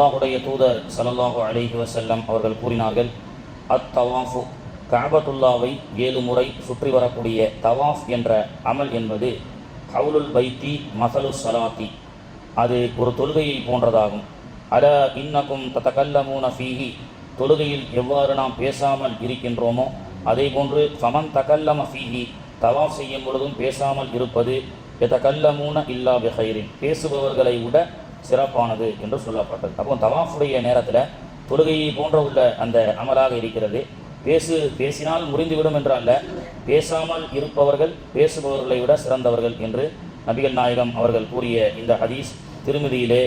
அல்லாஹுடைய தூதர் சல்லாஹூ அலிஹி வசல்லம் அவர்கள் கூறினார்கள் அத் தவாஃபு ஏழு முறை சுற்றி வரக்கூடிய தவாஃப் என்ற அமல் என்பது ஹவுலுல் பைத்தி மசலு சலாத்தி அது ஒரு தொழுகையை போன்றதாகும். அல இன்னக்கும் தத்தகல்லமூன ஃபீஹி தொழுகையில் எவ்வாறு நாம் பேசாமல் இருக்கின்றோமோ அதே போன்று ஃபமன் தகல்லம ஃபீஹி தவாஃப் செய்யும் பொழுதும் பேசாமல் இருப்பது எதகல்லமூன இல்லா பெஹைரின். பேசுபவர்களை விட சிறப்பானது என்று சொல்லப்பட்டது. அப்போ தவாஃபுடைய நேரத்தில் தொழுகையை போன்ற உள்ள அந்த அமலாக இருக்கிறது. பேசு பேசினால் முறிந்துவிடும் என்று அல்ல பேசாமல் இருப்பவர்கள் பேசுபவர்களை விட சிறந்தவர்கள் என்று நபிகள் நாயகம் அவர்கள் கூறிய இந்த ஹதீஸ் திருமதியிலே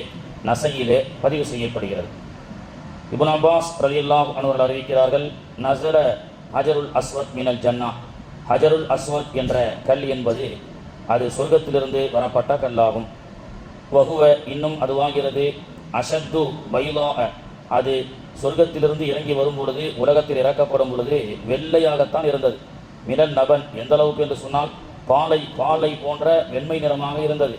நசையிலே பதிவு செய்யப்படுகிறது. இபுன் அப்பாஸ் ரலியல்லாஹு அனுவர்கள் அறிவிக்கிறார்கள் நசர ஹஜருல் அஸ்வத் மினல் ஜன்னா. ஹஜருல் அஸ்வத் என்ற கல் என்பது அது சொர்க்கத்திலிருந்து வரப்பட்ட கல்லாகும். வகுவ இன்னும் அதுவாகிறது அஷத்து பைலாக அது சொர்க்கத்திலிருந்து இறங்கி வரும் பொழுது உலகத்தில் இறக்கப்படும் பொழுது வெள்ளையாகத்தான் இருந்தது. மினல் நபன் எந்த அளவுக்கு என்று சொன்னால் பாலை பாலை போன்ற வெண்மை நிறமாக இருந்தது.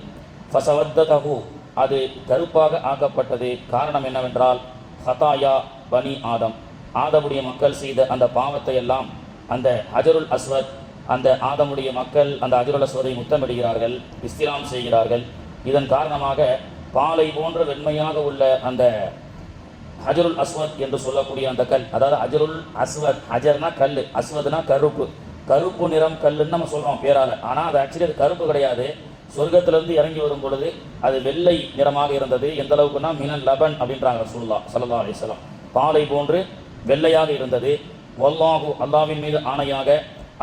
ஃபசவத்த தகு அது கருப்பாக ஆக்கப்பட்டது. காரணம் என்னவென்றால் ஹதாயா பனி ஆதம். ஆதமுடைய மக்கள் செய்த அந்த பாவத்தை எல்லாம் அந்த ஹஜருல் அஸ்வத் அந்த ஆதமுடைய மக்கள் அந்த அஜருல் அஸ்வதை முத்தமிடுகிறார்கள் இஸ்திராம் செய்கிறார்கள். இதன் காரணமாக பாலை போன்ற வெண்மையாக உள்ள அந்த ஹஜருல் அஸ்வத் என்று சொல்லக்கூடிய அந்த கல் அதாவது அஜருல் அஸ்வத் ஹஜர்னா கல் அஸ்வத்னா கருப்பு. கருப்பு நிறம் கல்லுன்னு நம்ம சொல்கிறோம் பேரால். ஆனால் அது ஆக்சுவலி அது கருப்பு கிடையாது. சொர்க்கத்திலிருந்து இறங்கி வரும் பொழுது அது வெள்ளை நிறமாக இருந்தது. எந்த அளவுக்குன்னா மினன் லபன் அப்படின்றாங்க ரசூலுல்லாஹ் சல்லா அலிஸ்லாம் பாலை போன்று வெள்ளையாக இருந்தது. வல்லாஹு அல்லாவின் மீது ஆணையாக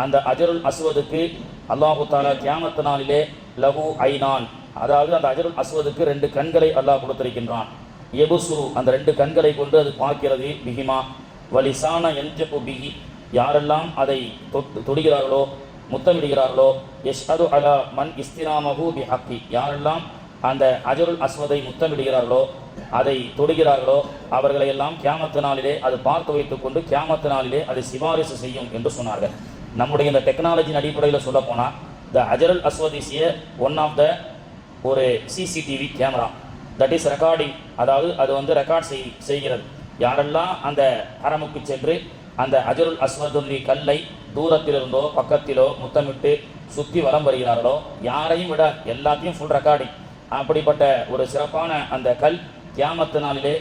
அந்த அஜருல் அஸ்வதுக்கு அல்லாஹு தாலா கியாமத்து நாளிலே லகு ஐநான் அதாவது அந்த அஜருல் அஸ்வதுக்கு ரெண்டு கண்களை அல்லாஹ் கொடுத்திருக்கின்றான். எபுசுரு அந்த ரெண்டு கண்களை கொண்டு அது பார்க்கிறது பிகிமா வலிசான எஞ்சப்பு பிகி யாரெல்லாம் அதை தொட்டு தொடுகிறார்களோ முத்தமிடுகிறார்களோ யஷ்ஹது அலா மன் இஸ்திராமஹு பி ஹக்கி யாரெல்லாம் அந்த அஜருல் அஸ்வதை முத்தமிடுகிறார்களோ அதை தொடுகிறார்களோ அவர்களை எல்லாம் கியாமத்து நாளிலே அது பார்த்து வைத்துக் கொண்டு கியாமத்து நாளிலே அது சிபாரிசு செய்யும் என்று சொன்னார்கள். நம்முடைய இந்த டெக்னாலஜியின் அடிப்படையில் சொல்ல போனால் த அஜரல் அஸ்வதிசிய ஒன் ஆஃப் த ஒரு CCTV camera that is recording அதாவது அது வந்து ரெக்கார்ட் செய் செய்கிறது. யாரெல்லாம் அந்த அரமுக்கு சென்று அந்த அஜருல் அஸ்வதுல்லி கல்லை தூரத்திலிருந்தோ பக்கத்திலோ முத்தமிட்டு சுற்றி வலம் வருகிறார்களோ யாரையும் விட எல்லாத்தையும் ஃபுல் ரெக்கார்டிங் அப்படிப்பட்ட ஒரு சிறப்பான அந்த கல் கியாமத்து நாளிலே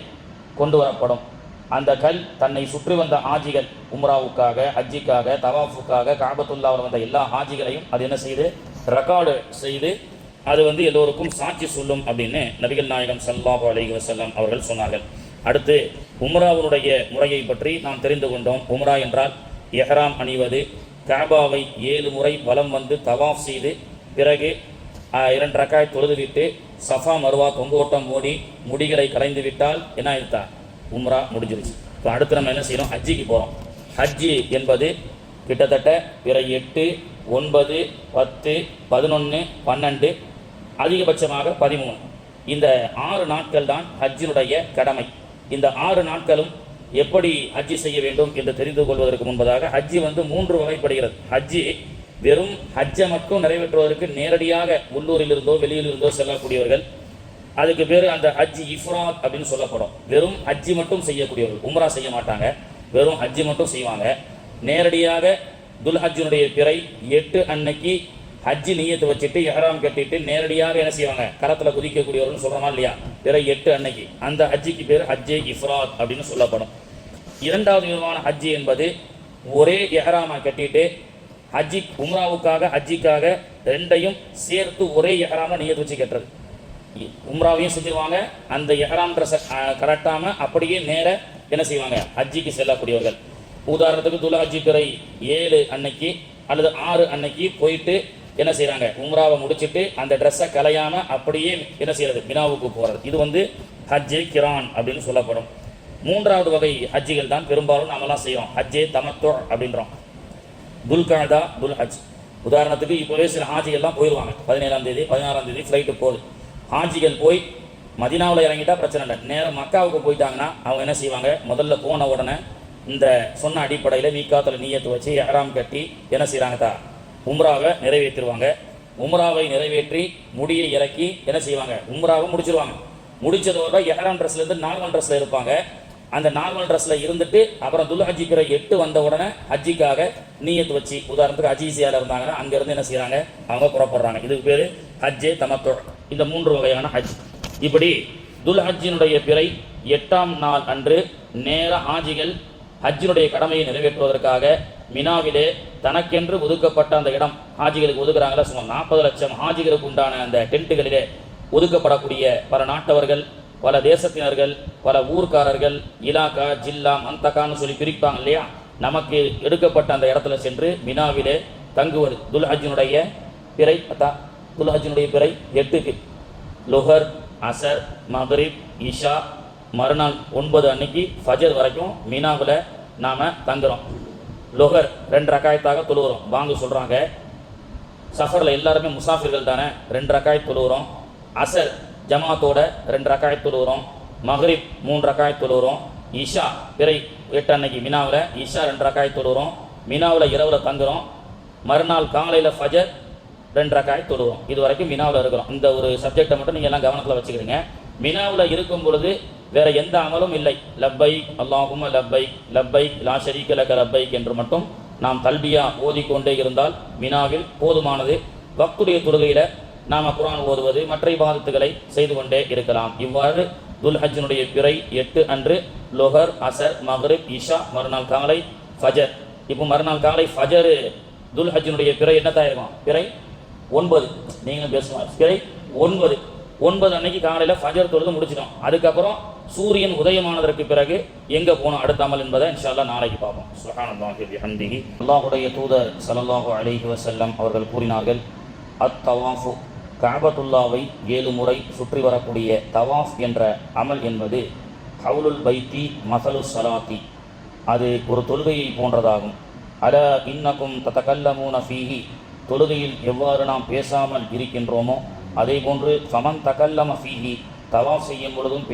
கொண்டு வரப்படும். அந்த கல் தன்னை சுற்றி வந்த ஆஜிகள் உம்ராவுக்காக ஹஜ்ஜிக்காக தவாஃபுக்காக காபத்துல்லாவில் வந்த எல்லா ஆஜிகளையும் அது என்ன செய்து? ரெக்கார்டு செய்து அது வந்து எல்லோருக்கும் சாட்சி சொல்லும் அப்படின்னு நபிகள் நாயகம் சல்லாஹு அலைஹி வசல்லாம் அவர்கள் சொன்னார்கள். அடுத்து உம்ராவுடைய முறையை பற்றி நாம் தெரிந்து கொண்டோம். உம்ரா என்றால் எஹராம் அணிவது. கேபாவை ஏழு முறை வலம் வந்து தவாஃப் செய்து பிறகு இரண்டு ரக்காய் தொழுதுவிட்டு சஃபா மருவா தொங்கோட்டம் ஓடி முடிகளை கலைந்து விட்டால் என்ன ஆயிடுத்தா உம்ரா முடிஞ்சிருச்சு. இப்போ அடுத்து நம்ம என்ன செய்யணும்? ஹஜ்ஜிக்கு போகிறோம் ஹஜ்ஜி என்பது கிட்டத்தட்ட பிற எட்டு ஒன்பது பத்து பதினொன்று பன்னெண்டு அதிகபட்சமாக பதிமூணு. இந்த ஆறு நாட்கள் தான் ஹஜ்ஜினுடைய கடமை. இந்த ஆறு நாட்களும் எப்படி ஹஜ்ஜி செய்ய வேண்டும் என்று தெரிந்து கொள்வதற்கு முன்பதாக ஹஜ்ஜி வந்து மூன்று வகைப்படுகிறது. ஹஜ்ஜி வெறும் ஹஜ்ஜை மட்டும் நிறைவேற்றுவதற்கு நேரடியாக உள்ளூரிலிருந்தோ வெளியிலிருந்தோ செல்லக்கூடியவர்கள். அதுக்கு பேர் அந்த ஹஜ் இஃப்ராத் அப்படின்னு சொல்லப்படும். வெறும் ஹஜ்ஜி மட்டும் செய்யக்கூடியவர்கள். உம்ரா செய்ய மாட்டாங்க. வெறும் ஹஜ்ஜி மட்டும் செய்வாங்க. நேரடியாக துல்ஹஜ்ஜினுடைய பிறை எட்டு அன்னைக்கு ஹஜ்ஜி நீயத்தை வச்சுட்டு எஹராம் கட்டிட்டு நேரடியாக என்ன செய்வாங்க? கரத்தில் குதிக்கக்கூடியவர்கள் சொல்கிறோமா இல்லையா? பிற எட்டு அன்னைக்கு. அந்த ஹஜ்ஜிக்கு பேர் ஹஜ்ஜே இஃப்ராத் அப்படின்னு சொல்லப்படும். இரண்டாவது விதமான ஹஜ்ஜி என்பது ஒரே எஹராமா கட்டிட்டு ஹஜ்ஜி உம்ராவுக்காக ஹஜ்ஜிக்காக ரெண்டையும் சேர்த்து ஒரே எஹராம நீயத்து வச்சு கட்டுறது. உம்ராவையும் செஞ்சிருவாங்க. அந்த எஹராம் ட்ரெஸ்ஸை கரெக்டாம அப்படியே நேர என்ன செய்வாங்க? ஹஜ்ஜிக்கு செல்லக்கூடியவர்கள். உதாரணத்துக்கு துலாஜி ஹஜ்ஜி பிறை ஏழு அன்னைக்கு அல்லது ஆறு அன்னைக்கு போயிட்டு என்ன செய்கிறாங்க உம்ராவை முடிச்சிட்டு அந்த ட்ரெஸ்ஸை கலையாமல் அப்படியே என்ன செய்கிறது மினாவுக்கு போகிறது இது வந்து ஹஜ்ஜே கிரான் அப்படின்னு சொல்லப்படும். மூன்றாவது வகை ஹஜ்ஜிகள் தான் பெரும்பாலும் நாமெல்லாம் செய்கிறோம் ஹஜ்ஜே தமத்தோர் அப்படின்றோம். துல்காதா துல் ஹஜ் உதாரணத்துக்கு இப்போவே சில ஹாஜிகள்லாம் போயிடுவாங்க பதினேழாம் தேதி பதினாறாம் தேதி ஃப்ளைட்டு போகுது. ஹாஜிகள் போய் மதினாவில் இறங்கிட்டா பிரச்சனை இல்லை. நேரம் மக்காவுக்கு போயிட்டாங்கன்னா அவங்க என்ன செய்வாங்க? முதல்ல போன உடனே இந்த சொன்ன அடிப்படையில் மீக்காத்தில் நீயத்து வச்சு அறாம் கட்டி என்ன செய்கிறாங்கதா உம்ராவை நிறைவேற்றிடுவாங்க உம்ராவை நிறைவேற்றி முடியை இறக்கி என்ன செய்வாங்க? உம்ராவை முடிச்சிருவாங்க. முடிச்சதோட ஏழாம் ட்ரெஸ்ல இருந்து நார்மல் ட்ரெஸ்ல இருப்பாங்க. அந்த நார்மல் ட்ரெஸ்ல இருந்துட்டு அப்புறம் துல் ஹஜ்ஜி பிற எட்டு வந்த உடனே ஹஜ்ஜிக்காக நீயத்து வச்சு உதாரணத்துக்கு அஜீசியால இருந்தாங்கன்னா அங்க இருந்து என்ன செய்கிறாங்க அவங்க புறப்படுறாங்க. இதுக்கு பேரு ஹஜ்ஜே தமத்தோ இந்த மூன்று வகையான ஹஜ். இப்படி துல் ஹஜ்ஜினுடைய பிறை எட்டாம் நாள் அன்று நேர ஆஜிகள் ஹஜ்ஜினுடைய கடமையை நிறைவேற்றுவதற்காக மினாவிலே தனக்கென்று ஒதுக்கப்பட்ட அந்த இடம் ஹாஜிகளுக்கு ஒதுக்குறாங்களா சுமார் நாற்பது லட்சம் ஹாஜிகளுக்கு உண்டான அந்த டென்ட்டுகளிலே ஒதுக்கப்படக்கூடிய பல நாட்டவர்கள் பல தேசத்தினர்கள் பல ஊர்க்காரர்கள் இலாக்கா ஜில்லா மந்தகான்னு சொல்லி பிரிப்பாங்க இல்லையா? நமக்கு எடுக்கப்பட்ட அந்த இடத்துல சென்று மினாவிலே தங்குவது. துல்ஹஜினுடைய பிறை பத்தா துல் பிறை எட்டுக்கு. லுஹர் அசர் மஹரிப் இஷா மறுநாள் ஒன்பது அன்னைக்கு ஃபஜர் வரைக்கும் மீனாவில் நாம் தங்குறோம். லொகர் ரெண்டு ரக்காயத்தாக தொழுகிறோம். வாங்க சொல்கிறாங்க சஃபரில் எல்லாருமே முசாஃபிர்கள் தானே? ரெண்டு ரக்காயத் தொழுகிறோம். அசர் ஜமாத்தோட ரெண்டு ரக்காயத் தொழுகிறோம். மகரிப் மூன்று ரக்காயத் தொழுகிறோம். இஷா பிறை எட்டு அன்னைக்கு மினாவில் இஷா ரெண்டு ரக்காயத் தொழுகிறோம். மினாவில் இரவில் தங்குறோம். மறுநாள் காலையில் ஃபஜர் ரெண்டு ரக்காய் தொழுவோம் இது வரைக்கும் மினாவில் இருக்கிறோம். இந்த ஒரு சப்ஜெக்டை மட்டும் நீங்கள் எல்லாம் கவனத்தில் வச்சுக்கிறீங்க. மினாவில் இருக்கும் பொழுது வேற எந்த அமலும் இல்லை. லப்பை அல்லாஹும லப்பை லப்பை லா ஷரீக்க லக லப்பைக் என்று மட்டும் நாம் தல்பியா ஓதிக்கொண்டே இருந்தால் மினாவில் போதுமானது. பக்துடைய தொழுகையில நாம் குரான் ஓதுவது மற்ற இபாதத்துகளை செய்து கொண்டே இருக்கலாம். இவ்வாறு துல்ஹஜினுடைய பிறை எட்டு அன்று லொஹர் அசர் மக்ரிப் இஷா மறுநாள் காலை ஃபஜர். இப்போ மறுநாள் காலை ஃபஜரு துல்ஹஜினுடைய பிறை என்ன தயாரிக்கும் பிறை ஒன்பது. நீங்களும் பேசுவார் பிறை ஒன்பது. ஒன்பது அன்னைக்கு காலையில் ஃபஜர் தொழுது முடிச்சிட்டோம். அதுக்கப்புறம் சூரியன் உதயமானதற்கு பிறகு எங்கே போனோம்? அடுத்த அமல் என்பதை இன்ஷால்லா நாளைக்கு பார்ப்போம். சுப்ஹானல்லாஹி பிஹம்திஹி அல்லாஹ்வுடைய தூதர் ஸல்லல்லாஹு அலிஹி வசல்லம் அவர்கள் கூறினார்கள் அத் தவாஃபு காபத்துல்லாவை ஏழு முறை சுற்றி வரக்கூடிய தவாஃப் என்ற அமல் என்பது ஹவுலுல் பைத்தி மசலு சலாத்தி அது ஒரு தொழுகையை போன்றதாகும். அல இன்னக்கும் தத்தகல்லமூன ஃபீஹி. தொழுகையில் எவ்வாறு நாம் பேசாமல் இருக்கின்றோமோ அதே போன்று ஃபமன் தகல்லம ஃபீஹி தவாஃப் செய்யும் பொழுதும்